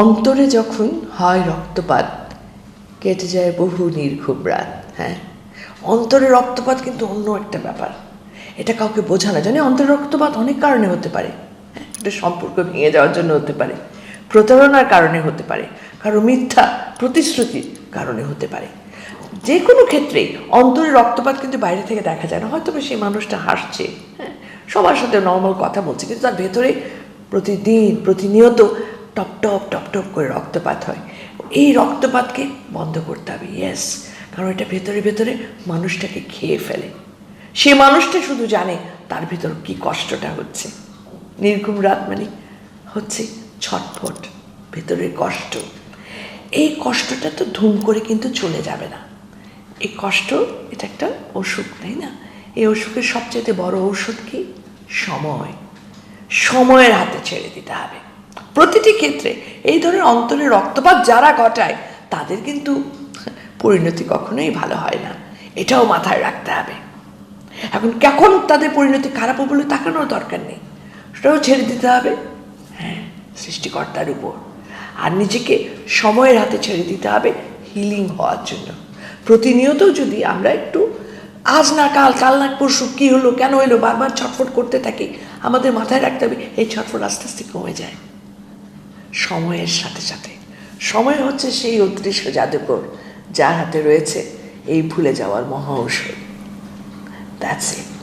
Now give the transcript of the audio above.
অন্তরে যখন হয় রক্তপাত, কেটে যায় বহু নির্ঘুম রাত হ্যাঁ? অন্তরে রক্তপাত কিন্তু অন্য একটা ব্যাপার। এটা কাউকে বোঝানো জানি অন্তরে রক্তপাত অনেক কারণে হতে পারে হ্যাঁ? একটা সম্পর্ক ভেঙে যাওয়ার জন্য হতে পারে, প্রতারণার কারণে হতে পারে, কারও মিথ্যা প্রতিশ্রুতির কারণে হতে পারে। যে কোনো ক্ষেত্রেই অন্তরে রক্তপাত কিন্তু বাইরে থেকে দেখা যায় না। হয়তো সেই মানুষটা হাসছে হ্যাঁ? সবার সাথে নর্মাল কথা বলছে, কিন্তু তার ভেতরে প্রতিদিন, প্রতিনিয়ত টপ টপ টপ টপ করে রক্তপাত হয়। এই রক্তপাতকে বন্ধ করতে হবে ইয়েস কারণ এটা ভেতরে ভেতরে মানুষটাকে খেয়ে ফেলে। সে মানুষটা শুধু জানে তার ভিতর কি কষ্টটা হচ্ছে। নির্ঘুম রাত মানে হচ্ছে ছটফট, ভেতরের কষ্ট। এই কষ্টটা তো ধুম করে কিন্তু চলে যাবে না। এই কষ্ট, এটা একটা অসুখ, তাই না? এই অসুখের সবচেয়ে বড় ঔষধ কি? সময়। সময়ের হাতে ছেড়ে দিতে হবে। প্রতিটি ক্ষেত্রে এই ধরনের অন্তরে রক্তপাত যারা ঘটায়, তাদের কিন্তু পরিণতি কখনোই ভালো হয় না। এটাও মাথায় রাখতে হবে। এখন কখন তাদের পরিণতি খারাপ হবে বলে তাকানোর দরকার নেই। সেটাও ছেড়ে দিতে হবে। হ্যাঁ সৃষ্টিকর্তার উপর। আর নিজেকে সময়ের হাতে ছেড়ে দিতে হবে হিলিং হওয়ার জন্য। প্রতিনিয়ত যদি আমরা একটু, আজ না কাল কাল না পরশু কী হলো, কেন হলো, বারবার ছটফট করতে থাকি, আমাদের মাথায় রাখতে হবে, এই ছটফট আস্তে আস্তে কমে যায়। সময়ের সাথে সাথে। সময় হচ্ছে সেই অদৃশ্য জাদুকর যার হাতে রয়েছে এই ভুলে যাওয়ার মহা ঔষধ। That's it